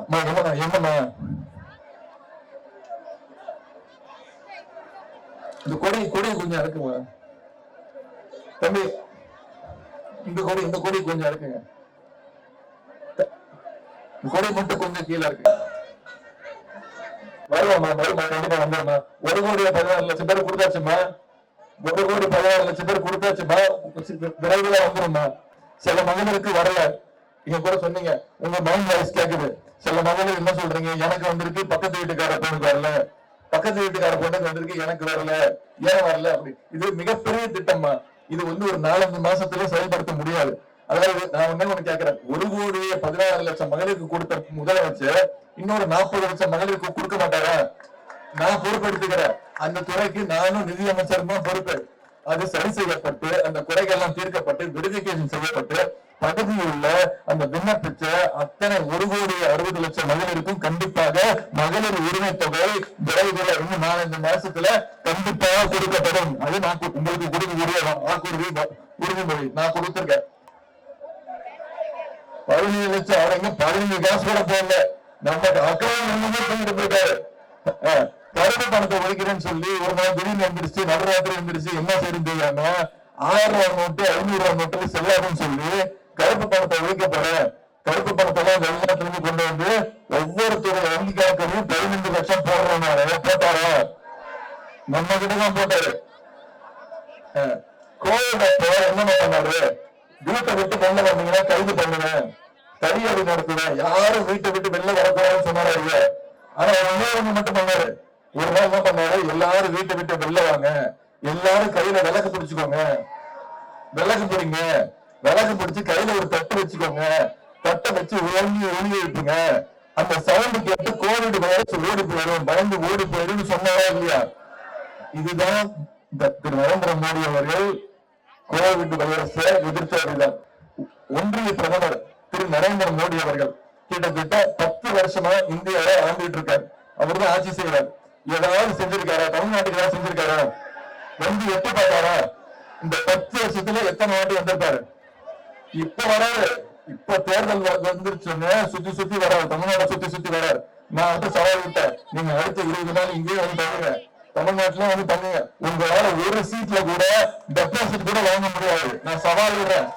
அம்மா என்ன இந்த கொடி கொடி கொஞ்சம் இறக்குமா தம்பி இந்த கொடி இந்த கொடி கொஞ்சம் இறக்குங்க. இந்த கொடி மட்டும் கொஞ்சம் கீழே இருக்கு. வருவாமா வருமா கண்டிப்பா வந்துருமா ஒரு கோடி பதினாறு லட்சம் பேர் கொடுத்தாச்சுமா ஒரு கோடி பதினாறு லட்சம் பேர் கொடுத்தாச்சுமா விரைவில் வந்துருமா சில மகனுக்கு வரல. நீங்க கூட சொன்னீங்க. உங்க மைண்ட் வாய்ஸ் கேக்குது. சில மகளிர் என்ன சொல்றீங்க? எனக்கு வந்திருக்கு பக்கத்து வீட்டுக்கார பொண்ணுக்கு வரல. பக்கத்து வீட்டுக்கார பொண்ணுக்கு வந்திருக்கு எனக்கு வரல. ஏன் வரல? அப்படி. இது மிகப்பெரிய திட்டம்மா. இது வந்து ஒரு நாலஞ்சு மாசத்துல செயல்படுத்த முடியாது. அதாவது நான் என்ன ஒண்ணு ஒரு கோடி பதினாறு லட்சம் மகளிருக்கு கொடுத்த முதலமைச்சர் இன்னொரு நாற்பது லட்சம் மகளிருக்கு கொடுக்க மாட்டாரா? நான் பொறுப்பெடுத்துக்கிறேன். அந்த துறைக்கு நானும் நிதி அமைச்சரும் பொறுப்பு. அது சரி செய்யப்பட்டு அந்த குறைகள் எல்லாம் தீர்க்கப்பட்டு வெரிபிகேஷன் செய்யப்பட்டு தகுதியுள்ள உள்ள அந்த விண்ணப்பிச்ச அத்தனை ஒரு கோடி அறுபது லட்சம் மகளிருக்கும் கண்டிப்பாக மகளிர் உரிமை தொகை விரைவில் இன்னும் நாலஞ்சு மாசத்துல கண்டிப்பாக கொடுக்கப்படும். அது நான் உங்களுக்கு கொடுக்கக்கூடிய வாக்குறுதி உறுதிமொழி நான் கொடுத்திருக்கேன். பதினேழு லட்சம் அவங்க பதினஞ்சு காசு கூட போடல. நம்ம அக்கௌண்ட் பண்ணிட்டு போயிட்டாரு. அஹ், கருப்பு பணத்தை ஒழிக்கிறேன்னு சொல்லி ஒரு நாள் திடீர்னு வந்துருச்சு நடுராத்திரி வந்துருச்சு என்ன செய்யணும் தெரியாம ஆயிரம் ரூபாய் நோட்டு ஐநூறு ரூபாய் நோட்டு செல்லாதுன்னு சொல்லி கருப்பு பணத்தை ஒழிக்க கருப்பு பணத்தை எல்லாம் கொண்டு வந்து ஒவ்வொருத்தருடைய வங்கி கணக்கையும் பதினஞ்சு லட்சம் போடுறோம் போட்டாரா? நம்ம கிட்டதான் போட்டாரு. அஹ், கோவிட் அப்போ என்ன பண்ணாரு? வீட்டை விட்டு வெளில வந்தீங்கன்னா கைது பண்ணுவேன். தடியடி நடத்துவேன். யாரும் வீட்டை விட்டு வெளில வரக்கூடாதுன்னு சொன்னாரா ஆனா ஒண்ணே ஒண்ணு மட்டும் பண்ணாரு. ஒரு நாள் என்ன பண்ணாரு? எல்லாரும் வீட்டை விட்டு வெளில வாங்க. எல்லாரும் கையில விளக்கு பிடிச்சுக்கோங்க. விளக்கு பிடிங்க. விளக்கு பிடிச்சு கையில ஒரு தட்டு வச்சுக்கோங்க. தட்டை வச்சு ஒழுங்கி ஒழுங்கி விட்டுங்க அந்த சவுண்ட் கேட்டு கோவிட் வைரஸ் ஓடி போயிடும். பயந்து ஓடி போயிடும் சொன்னாரா இல்லையா? இதுதான் திரு நரேந்திர மோடி அவர்கள் கோவிட் வைரஸை எதிர்த்தவர்கள் ஒன்றிய பிரதமர் திரு நரேந்திர மோடி அவர்கள் கிட்டத்தட்ட பத்து வருஷமா இந்தியாவை ஆண்டுகிட்டு இருக்காரு. அவர் தான் ஆட்சி செய்யறாரு ஏதாவது செஞ்சிருக்காரா? தமிழ்நாட்டுக்கு ஏதாவது செஞ்சிருக்காரா? வந்து எட்டு பார்த்தாரா? இந்த பத்து வருஷத்துல எத்தனை நாட்டு வந்திருப்பாரு? இப்ப வராரு. இப்ப தேர்தல் வந்துருச்சுன்னு சுத்தி சுத்தி வராரு. தமிழ்நாட்டை சுத்தி சுத்தி வராரு. நான் வந்து சவால் விட்டேன். நீங்க அடுத்த இருபது நாள் இங்கேயே வந்து பண்ணுங்க தமிழ்நாட்டுல வந்து பண்ணுங்க உங்களால ஒரு சீட்ல கூட டெபாசிட் கூட வாங்க முடியாது. நான் சவால் விடுறேன்.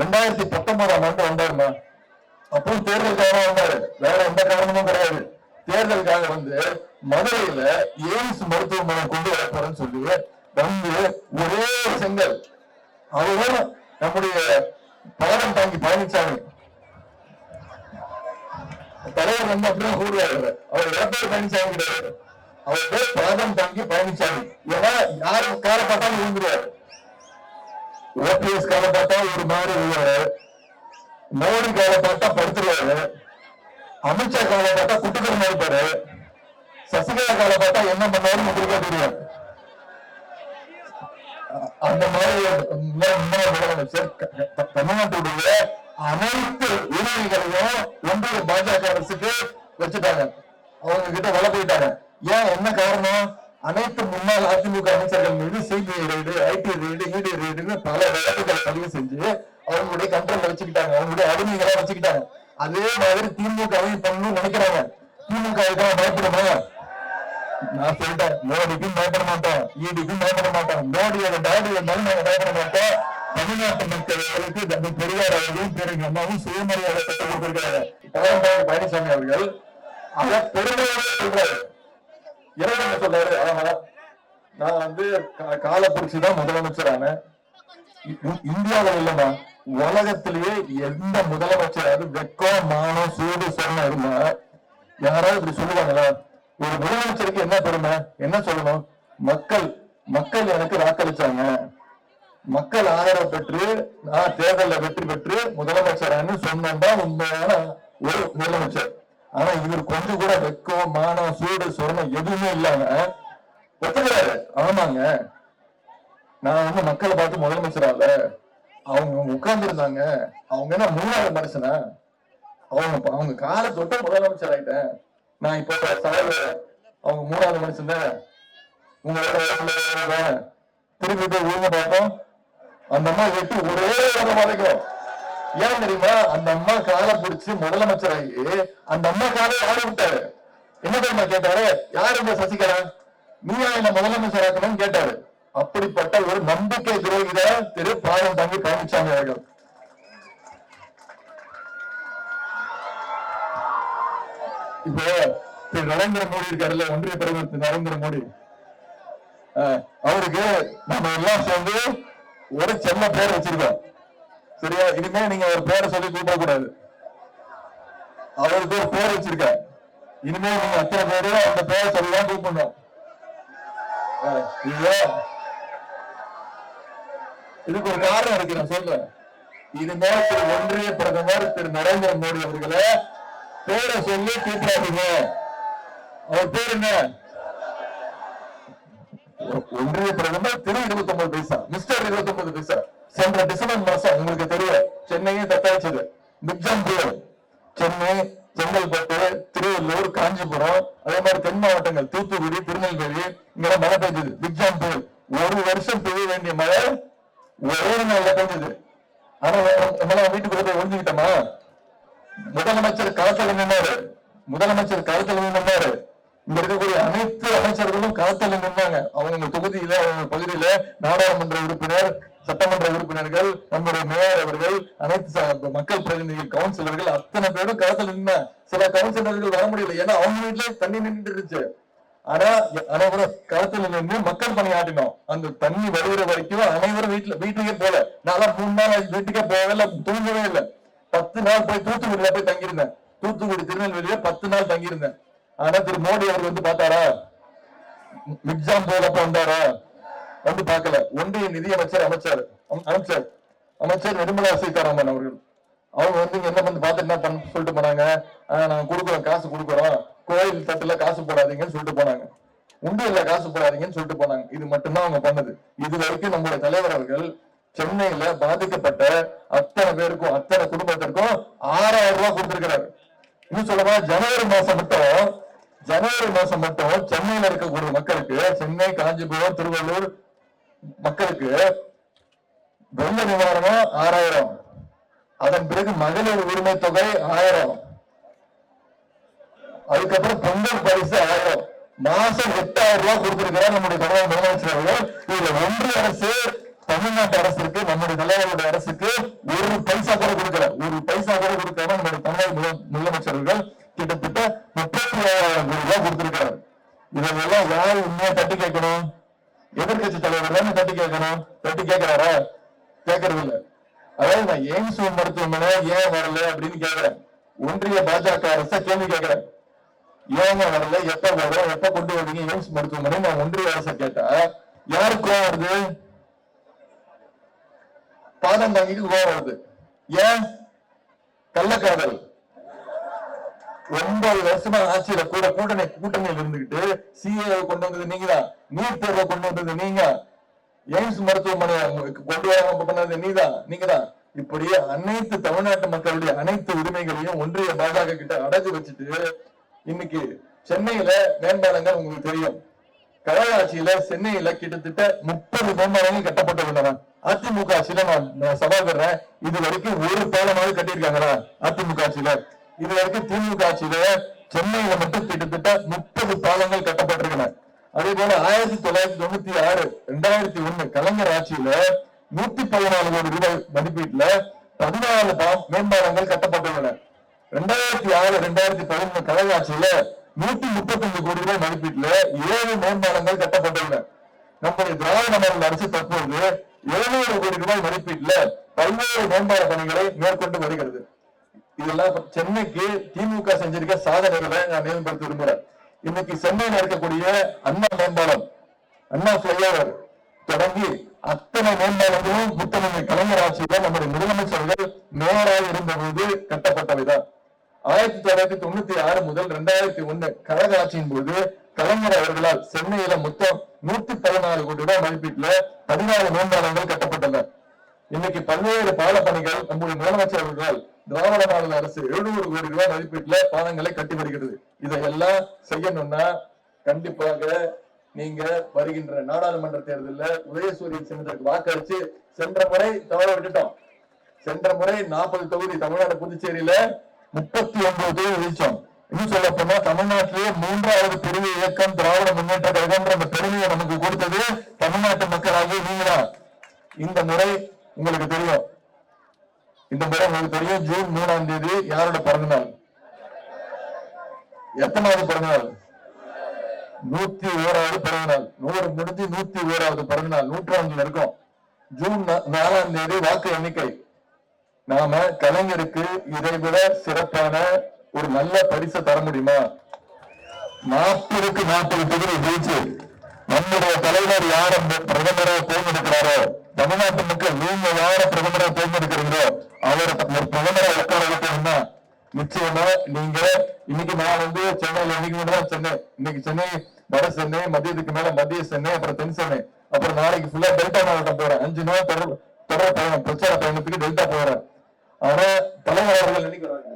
ரெண்டாயிரத்தி பத்தொன்பதாம் ஆண்டு வந்தாருமா? அப்போ தேர்தலுக்காக வந்தாரு. வேற எந்த காரணமும் கிடையாது. தேர்தலுக்காக வந்து மதுரையில எய்ம்ஸ் மருத்துவமனை கொண்டு வரப்போறேன்னு சொல்லி வந்து ஒரே செங்கல். அதுதான் நம்முடைய பயணம் தாங்கி பழனிசாமி தலைவர் வந்து அப்படியே கூடுவாரு அவர் எடப்பாடி பழனிசாமி கிடையாது. அவர் பேர் பாதம் தாங்கி பழனிசாமி ஏன்னா யாரு காரை பார்த்தாலும் விழுந்துருவாரு ஓபிஎஸ் கால பார்த்தா ஒரு மாதிரி விழுவாரு மோடி காரை பார்த்தா படுத்துருவாரு. அமித்ஷா கால பார்த்தா குட்டுக்கிற மாதிரி இருப்பாரு. சசிகலா காலை பார்த்தா என்ன பண்ணாருன்னு உங்களுக்கே தெரியும் அந்த மாதிரி தமிழ்நாட்டுடைய அனைத்து உரிமைகளையும் ஒன்றிய பாஜக அரசுக்கு வச்சுட்டாங்க. அவங்க கிட்ட வள போயிட்டாங்க. ஏன்? என்ன காரணம்? அனைத்து முன்னாள் அதிமுக அமைச்சர்கள் மீது சிபிஐ ரைடு ஐடி ரைடு இடி ரைடுன்னு பல வழக்குகளை பதிவு செஞ்சு அவங்களுடைய கண்ட்ரோல வச்சுக்கிட்டாங்க. அவங்களுடைய அடிமைகளா வச்சுக்கிட்டாங்க. அதே மாதிரி திமுகவையும் பண்ணணும்னு நினைக்கிறாங்க. திமுக பயப்படுமா நான் சொல்லிட்டேன் மோடிக்கும் பயப்பட மாட்டோம் ஈடிக்கும் பயப்பட மாட்டோம். மோடியோட டாடி இருந்தாலும் நாங்க பயப்பட மாட்டோம். தமிழ்நாட்டு மக்களுக்கு தந்தை பெரியார் அவர்களும் பேருங்க அம்மாவும் சுயமரியாதை கற்றுக் கொடுத்திருக்கிறாங்க. பழனிசாமி பழனிசாமி அவர்கள் அதை பெருமையோட சொல்றாரு. இறைவன் சொல்றாரு? ஆமா நான் வந்து கா- காலை முதலமைச்சர் இ- இந்தியாவில் இல்லைன்னா உலகத்திலேயே எந்த முதலமைச்சராவது வெக்கம் மானம் சூடு சொன்ன இருந்தா யாராவது இப்படி சொல்லுவாங்களா? ஒரு முதலமைச்சருக்கு என்ன பெருமை? என்ன சொல்லணும்? மக்கள் மக்கள் எனக்கு வாக்களிச்சாங்க. மக்கள் ஆதரவு பெற்று நான் தேர்தலில் வெற்றி பெற்று முதலமைச்சரான்னு சொன்னதான் உண்மையான ஒரு முதலமைச்சர். ஆனா இவர் கொஞ்சம் கூட வெக்கம் மானம் சூடு சொரணம் எதுவுமே இல்லாம ஒத்துக்கிறாரு. ஆமாங்க. நான் வந்து மக்களை பார்த்து முதலமைச்சர் இல்ல அவங்க உட்கார்ந்து இருந்தாங்க அவங்க என்ன மூணாவது மனுஷனா? அவங்க அவங்க காலை தொட்ட முதலமைச்சர் ஆயிட்டேன். நான் இப்போ சவால் அவங்க மூணாவது மனுஷன் தான் உங்களோட வயசுல திருப்பி போய் ஊங்க பார்த்தோம். அந்த அம்மா வெட்டி ஒரே வேலை வரைக்கும் ஏன் தெரியுமா? அந்த அம்மா காலை பிடிச்சி முதலமைச்சர் ஆகி அந்த அம்மா காலை ஆடி விட்டாரு? என்ன தெரியுமா கேட்டாரு? யார் இந்த சசிகலா? நீயா என்ன முதலமைச்சர் ஆக்கணும்னு கேட்டாரு. அப்படிப்பட்ட ஒரு நம்பிக்கை துரோகிதான் திரு பாலம் தங்கி பழனிசாமி அவர்கள். இப்போ திரு நரேந்திர மோடி இருக்காருல்ல ஒன்றிய பிரதமர் திரு நரேந்திர மோடி. அஹ், அவருக்கு நம்ம எல்லாம் சேர்ந்து ஒரு செல்ல பேர் வச்சிருக்கோம். சரியா? இனிமே நீங்க ஒரு பேரை சொல்லி கூப்பிட கூடாது. அவருக்கு ஒரு பேர் வச்சிருக்க இனிமே நீங்க அத்தனை பேரு அந்த பேரை சொல்லி தான் கூப்பிடணும். இதுக்கு ஒரு காரணம் இருக்கு நான் சொல்றேன். இனிமே திரு ஒன்றிய பிரதமர் திரு நரேந்திர மோடி அவர்களை பேரை சொல்லி கூப்பிடாதீங்க. அவர் பேர் என்ன? ஒன்றிய பிரதமர் திரு இருபத்தி ஒன்பது பைசா மிஸ்டர் இருபத்தி ஒன்பது பைசா. சென்ற டிசம்பர் மாசம் உங்களுக்கு தெரியும் சென்னையும் தத்தாய்ச்சது மிக்ஜாம் சென்னை செங்கல்பட்டு திருவள்ளூர் காஞ்சிபுரம் அதே மாதிரி தென் மாவட்டங்கள் தூத்துக்குடி திருநெல்வேலி இங்கெல்லாம் மழை பெஞ்சது மிக்ஜாம் ஒரு வருஷம் பெய்ய வேண்டிய மழை ஒரே நாள்ல பெஞ்சது ஆனா நம்மளாம் வீட்டுக்குள்ள போய் ஒழிஞ்சுக்கிட்டோமா முதலமைச்சர் களத்தில் நின்றாரு முதலமைச்சர் களத்தில் நின்றாரு இங்க இருக்கக்கூடிய அனைத்து அமைச்சர்களும் களத்தில் நின்னாங்க. அவங்க தொகுதியில அவங்க பகுதியில நாடாளுமன்ற உறுப்பினர் சட்டமன்ற உறுப்பினர்கள் நம்முடைய மேயர் அவர்கள் அனைத்து மக்கள் பிரதிநிதிகள் கவுன்சிலர்கள் அத்தனை பேரும் களத்தில் நின்ன. சில கவுன்சிலர்கள் வர முடியல. ஏன்னா அவங்க வீட்லயே தண்ணி நின்றுட்டு இருந்துச்சு. ஆனா அனைவரும் களத்துல நின்று மக்கள் பணியாற்றினோம். அந்த தண்ணி வருகிற வரைக்கும் அனைவரும் வீட்டுல வீட்டுக்கே போல. நான் மூணு நாள் வீட்டுக்கே போகவே இல்லை தூங்கவே இல்லை. பத்து நாள் போய் தூத்துக்குடியில போய் தங்கியிருந்தேன். தூத்துக்குடி திருநெல்வேலியில பத்து நாள் தங்கியிருந்தேன். ஆனா திரு மோடி அவர் வந்து பார்த்தாரா? எக்ஸாம் போலப்ப வந்தாரா? வந்து பார்க்கல. ஒன்றிய நிதியமைச்சர் அமைச்சர். அமைச்சர். அமைச்சர் நிர்மலா சீதாராமன் அவர்கள். அவங்க வந்து என்ன பண்ணி பார்த்து என்ன பண்ண சொல்லிட்டு போனாங்க? ஆஹ் நாங்க கொடுக்குறோம் காசு கொடுக்குறோம். கோயில் தட்டுல காசு போடாதீங்கன்னு சொல்லிட்டு போனாங்க. உண்டியல்ல காசு போடாதீங்கன்னு சொல்லிட்டு போனாங்க. இது மட்டும்தான் அவங்க பண்ணது. இது வரைக்கும் நம்மளுடைய தலைவர் அவர்கள் சென்னையில பாதிக்கப்பட்ட அத்தனை பேருக்கும் அத்தனை குடும்பத்திற்கும் ஆறாயிரம் ரூபாய் கொடுத்திருக்கிறாரு. இன்னும் சொல்லமா ஜனவரி மாசம் மட்டும் ஜனவரி மாசம் மட்டும் சென்னையில இருக்கக்கூடிய மக்களுக்கு சென்னை காஞ்சிபுரம் திருவள்ளூர் மக்களுக்கு வெள்ள நிவாரணம் ஆறாயிரம். அதன் பிறகு மகளிர் உரிமை தொகை ஆயிரம் அதுக்கப்புறம் பொங்கல் பரிசு ஆயிரம் மாசம் எட்டாயிரம் ரூபாய் கொடுத்திருக்கிறார் நம்முடைய தமிழக முதலமைச்சர் அவர்கள். இதுல ஒன்றிய அரசு தமிழ்நாட்டு அரசுக்கு நம்முடைய தலைவருடைய அரசுக்கு ஒரு பைசா கூட கொடுக்கல. ஒரு பைசா கூட கொடுக்காம நம்முடைய தமிழக முதல் கிட்டத்தட்ட முப்பத்தி ஏழாயிரம் கோடி ரூபாய் கொடுத்திருக்கிறார். இதெல்லாம் யார் உண்மையா தட்டி கேட்கணும்? எதிர்க்கட்சி தலைவர் தானே தட்டி கேட்கணும்? தட்டி கேட்கிறாரா? கேட்கறது இல்ல. அதாவது நான் எய்ம்ஸ் மருத்துவமனை ஏன் வரல அப்படின்னு கேட்கிறேன். ஒன்றிய பாஜக அரச கேள்வி கேட்கிறேன். ஏங்க வரல? எப்ப வரும் எப்ப கொண்டு வருவீங்க? எய்ம்ஸ் மருத்துவமனை நான் ஒன்றிய அரச கேட்டா யாருக்கு வருது? பாதம் தாங்கிக்கு கோவம் வருது ஏன்? கள்ளக்காதல். ஒன்பது வருஷமா ஆட்சியில கூட கூட்டணி கூட்டணியில் இருந்துகிட்டு சிஏ கொண்டு வந்தது நீங்க தான் நீட் தேர்வை கொண்டு வந்தது நீங்க. எய்ம்ஸ் மருத்துவமனை கொண்டு வர பண்ணது நீதான் நீங்க தான் இப்படி அனைத்து தமிழ்நாட்டு மக்களுடைய அனைத்து உரிமைகளையும் ஒன்றிய பாஜக கிட்ட அடகு வச்சுட்டு இன்னைக்கு சென்னையில மேம்பாலங்கள் உங்களுக்கு தெரியும். கழக ஆட்சியில சென்னையில கிட்டத்தட்ட முப்பது மேம்பாலங்கள் கட்டப்பட்டுள்ளன. அதிமுக ஆட்சியில நான் நான் சவால் இது வரைக்கும் ஒரு பாலமாவது கட்டியிருக்காங்களா? அதிமுக ஆட்சியில இது வரைக்கும் திமுக ஆட்சியில சென்னையில மட்டும் கிட்டத்தட்ட முப்பது பாலங்கள் கட்டப்பட்டிருக்கன. அதே போல ஆயிரத்தி தொள்ளாயிரத்தி தொண்ணூத்தி ஆறு ரெண்டாயிரத்தி ஒண்ணு கலைஞர் ஆட்சியில நூத்தி பதினாலு கோடி ரூபாய் மதிப்பீட்டுல பதினாலு மேம்பாலங்கள் கட்டப்பட்டுள்ளன. ரெண்டாயிரத்தி ஆறு ரெண்டாயிரத்தி பதினொன்று கழக ஆட்சியில நூத்தி முப்பத்தஞ்சு கோடி ரூபாய் மதிப்பீட்டுல ஏழு மேம்பாலங்கள் கட்டப்பட்டுள்ளன. நம்முடைய திராவிட மாநில அரசு தற்போது எழுநூறு கோடி ரூபாய் மதிப்பீட்டுல பல்வேறு மேம்பால பணிகளை மேற்கொண்டு வருகிறது. இதெல்லாம் சென்னைக்கு திமுக செஞ்சிருக்க சாதனைகளை நான் மேம்படுத்த விரும்புறேன். இன்னைக்கு சென்னையில இருக்கக்கூடிய அண்ணா மேம்பாலம் அண்ணா பிளைஓவர் தொடங்கி அத்தனை மேம்பாலங்களும் முத்தமிழ் கலைஞர் ஆட்சியில நம்முடைய முதலமைச்சர்கள் மேயராக இருந்தபோது கட்டப்பட்டவைதான். ஆயிரத்தி தொள்ளாயிரத்தி தொண்ணூத்தி ஆறு முதல் ரெண்டாயிரத்தி ஒண்ணு கழக ஆட்சியின் போது கலைஞர் அவர்களால் சென்னையில மொத்தம் நூத்தி பதினாலு கோடி ரூபாய் மதிப்பீட்டுல பதினாலு மேம்பாலங்கள் கட்டப்பட்டன. இன்னைக்கு பல்வேறு பால பணிகள் நம்முடைய முதலமைச்சர் அவர்களால் திராவிட மாநில அரசு எழுநூறு கோடி ரூபாய் மதிப்பீட்டுல பாலங்களை கட்டி வருகிறது. இதையெல்லாம் செய்யணும்னா கண்டிப்பாக நீங்க வருகின்ற நாடாளுமன்ற தேர்தலில் உதயசூரியன் சின்னத்திற்கு வாக்களிச்சு சென்ற முறை தவற விட்டுட்டோம் சென்ற முறை நாற்பது தொகுதி தமிழ்நாடு புதுச்சேரியில முப்பத்தி ஒன்பது தொகுதி இன்னும் சொல்ல போனா தமிழ்நாட்டிலேயே மூன்றாவது பெரிய இயக்கம் திராவிட முன்னேற்ற கழகம்ன்ற அந்த பெருமையை நமக்கு கொடுத்தது தமிழ்நாட்டு மக்களாகிய நீங்களா இந்த முறை உங்களுக்கு தெரியும். இந்த முறை உங்களுக்கு தெரியும் ஜூன் மூணாம் தேதி யாரோட பிறந்த நாள்? எத்தனாவது பிறந்த நாள்? நூத்தி ஓராவது பிறந்த நாள். நூறு முடிஞ்சு நூத்தி ஓராவது பிறந்த நாள். நூற்றாண்டுல இருக்கும். ஜூன் நாலாம் தேதி வாக்கு எண்ணிக்கை. நாம கலைஞருக்கு இதை விட சிறப்பான ஒரு நல்ல பரிசை தர முடியுமா? நாற்பதுக்கு நாற்பது தொகுதி ஜெயிச்சு நம்முடைய தலைவர் யார பிரதமராக தேர்ந்தெடுக்கிறாரோ? தமிழ்நாட்டு மக்கள் நீங்க யார பிரதமராக தேர்ந்தெடுக்கிறீங்களோ அவர் பிரதமரை உட்கார வைக்கணும்னா நிச்சயமா நீங்க இன்னைக்கு நான் வந்து சென்னையில இன்னைக்கு மட்டும் தான் சென்னை இன்னைக்கு சென்னை வட சென்னை மதியத்துக்கு மேல மத்திய சென்னை அப்புறம் தென் சென்னை அப்புறம் நாளைக்கு ஃபுல்லா டெல்டா மாவட்டம் போறேன். அஞ்சு நாள் தொடர் தொடர் பயணம் பிரச்சார பயணத்துக்கு டெல்டா போறேன். ஆனா தலைவர் அவர்கள் என்னைக்கு வராங்க?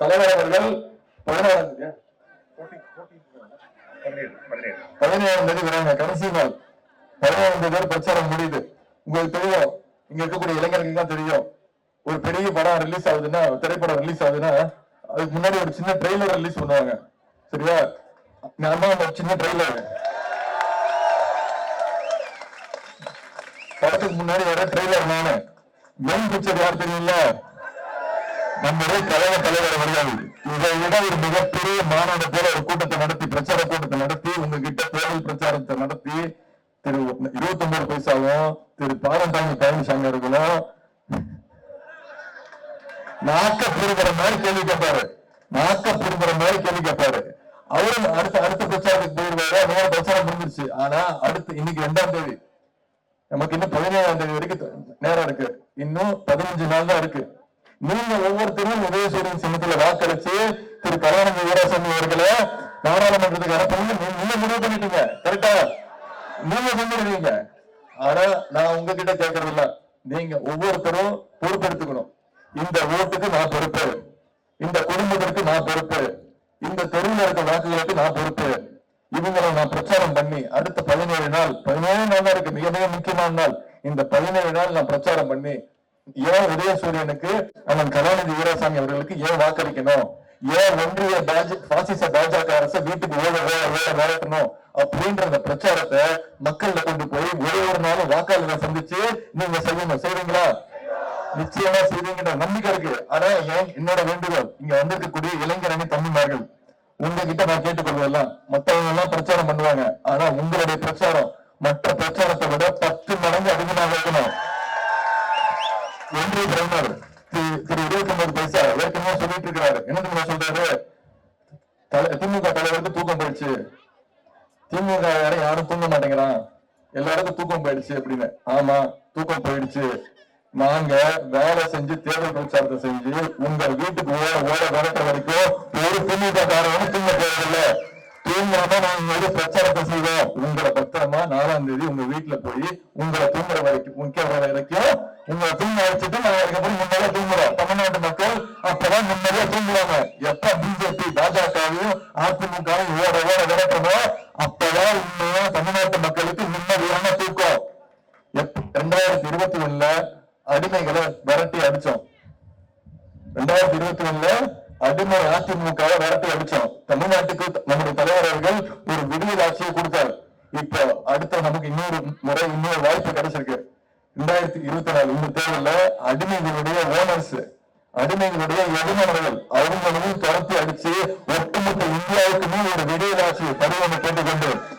தலைவர் அவர்கள் பதினாறாம் தேதியா? பதினேழாம் தேதி வராங்க கடைசி நாள். பதினேழாம் தேதி பிரச்சாரம் முடியுது. உங்களுக்கு தெரியும் இங்க இருக்கக்கூடிய இளைஞர்களுக்கு தான் தெரியும். ஒரு பெரிய படம் ரிலீஸ் ஆகுதுன்னா திரைப்படம் ரிலீஸ் ஆகுதுன்னா அதுக்கு முன்னாடி ஒரு சின்ன ட்ரெய்லர் ரிலீஸ் பண்ணுவாங்க. சரியா? நான் தான் அந்த சின்ன ட்ரெய்லர் படத்துக்கு முன்னாடி வர ட்ரெய்லர் நானு. மெயின் பிக்சர் யார் நம்முடைய தலைவர் தலைவர் வருகிறது இதை விட ஒரு மிகப்பெரிய மாநாடு போல ஒரு கூட்டத்தை நடத்தி பிரச்சார கூட்டத்தை நடத்தி உங்ககிட்ட தேர்தல் பிரச்சாரத்தை நடத்தி திரு இருபத்தி ஒன்பது பைசாவும் திரு பாரந்தாங்கி பழனிசாமி அவர்களும் நாக்க புடுங்குற மாதிரி கேள்வி கேட்பாரு. நாக்க புடுங்குற மாதிரி கேள்வி கேட்பாரு. அவரும் அடுத்த அடுத்த பிரச்சாரத்துக்கு போயிருவாரு. அதனால பிரச்சாரம் முடிஞ்சிருச்சு. ஆனா அடுத்து இன்னைக்கு ரெண்டாம் தேதி. நமக்கு இன்னும் பதினேழாம் தேதி வரைக்கும் நேரம் இருக்கு. இன்னும் பதினஞ்சு நாள் தான் இருக்கு. நீங்க ஒவ்வொருத்தரும் உதயசூரியன் சின்னத்துல வாக்களிச்சு திரு கலாநிதி வீராசாமி அவர்களை நாடாளுமன்றத்துக்கு அனுப்பணும் நீங்க முடிவு பண்ணிட்டீங்க. கரெக்டா நீங்க செஞ்சிருக்கீங்க ஆனா நான் உங்ககிட்ட கேட்கறது இல்ல நீங்க ஒவ்வொருத்தரும் பொறுப்பெடுத்துக்கணும். இந்த ஓட்டுக்கு நான் பொறுப்பு. இந்த குடும்பத்திற்கு நான் பொறுப்பு. இந்த தெருவில் இருக்க வாக்குகளுக்கு நான் பொறுப்பு. இவங்களை நான் பிரச்சாரம் பண்ணி அடுத்த பதினேழு நாள் பதினேழு நாள் தான் இருக்கு மிக மிக முக்கியமான நாள். இந்த பதினேழு நாள் நான் பிரச்சாரம் பண்ணி ஏன் உதயசூரியனுக்கு அண்ணன் கலாநிதி வீராசாமி அவர்களுக்கு ஏன் வாக்களிக்கணும்? ஏன் ஒன்றிய பாசிச பாஜக அரசு வீட்டுக்கு ஓட ஓட ஓட அப்படின்ற அந்த பிரச்சாரத்தை மக்கள்ல கொண்டு போய் ஒரே ஒரு நாளும் வாக்காளர்களை சந்திச்சு நீங்க செய்யணும் செய்வீங்களா நிச்சயமா செய்வீங்கன்ற நம்பிக்கை இருக்கு. ஆனா ஏன் என்னோட வேண்டுகோள் இங்க வந்திருக்கக்கூடிய இளைஞரணி தம்பிமார்கள் உங்ககிட்ட நான் கேட்டுக்கொள்வதெல்லாம் மத்தவங்க எல்லாம் பிரச்சாரம் பண்ணுவாங்க. ஆனா உங்களுடைய பிரச்சாரம் மற்ற பிரச்சாரத்தை விட பத்து மடங்கு அதிகமாக இருக்கணும். ஒன்றிய பிரதமர் திரு திரு பைசா ஏற்கனவே சொல்லிட்டு இருக்கிறாரு. என்ன சொல்றாரு? திமுக தலைவருக்கு தூக்கம் போயிடுச்சு. திமுக யாரும் யாரும் தூங்க மாட்டேங்கிறான். எல்லாருக்கும் தூக்கம் போயிடுச்சு அப்படின்னு. ஆமா தூக்கம் போயிடுச்சு. நாங்க வேலை செஞ்சு தேர்தல் பிரச்சாரத்தை செஞ்சு உங்க வீட்டுக்கு ஓட ஓட விரட்ட வரைக்கும் ஒரு திமுக காரவனும் தூங்க போறதில்ல தூங்காம நாங்க வந்து பிரச்சாரத்தை செய்வோம் உங்களை பத்திரமா நாலாம் தேதி உங்க வீட்டுல போய் உங்களை தூங்குற வரைக்கும் முக்கிய வரைக்கும் உங்களை தூங்க வச்சுட்டு நாங்க அதுக்கப்புறம் முன்னாடியே தூங்குறோம் தமிழ்நாட்டு மக்கள் அப்பதான் முன்னாடியே தூங்குவாங்க. எப்ப பிஜேபி பாஜகவையும் அதிமுகவும் ஓட ஓட விரட்டமோ அப்பதான் உண்மையா தமிழ்நாட்டு மக்களுக்கு நிம்மதியான தூக்கம். ரெண்டாயிரத்தி இருபத்தி ஒண்ணுல அடிமைகளை விரட்டி அடிச்சோம். ரெண்டாயிரத்தி இருபத்தி ஒண்ணுல அடிமை அதிமுக நடத்தி அடிச்சோம் தமிழ்நாட்டுக்கு நம்முடைய தலைவர் ஒரு விடுதல் ஆட்சியை கொடுத்தார். இப்போ அடுத்த நமக்கு இன்னொரு முறை இன்னொரு வாய்ப்பு கிடைச்சிருக்கு. ரெண்டாயிரத்தி இருபத்தி நாலு இந்த தேர்தல அடிமைகளுடைய ஓனர்ஸ் அடிமைகளுடைய எஜமானர்கள் அவங்களையும் துரத்தி அடிச்சு ஒட்டுமொத்த இந்தியாவுக்குமே ஒரு விடியலாட்சி பருவம் கேட்டுக்கொண்டு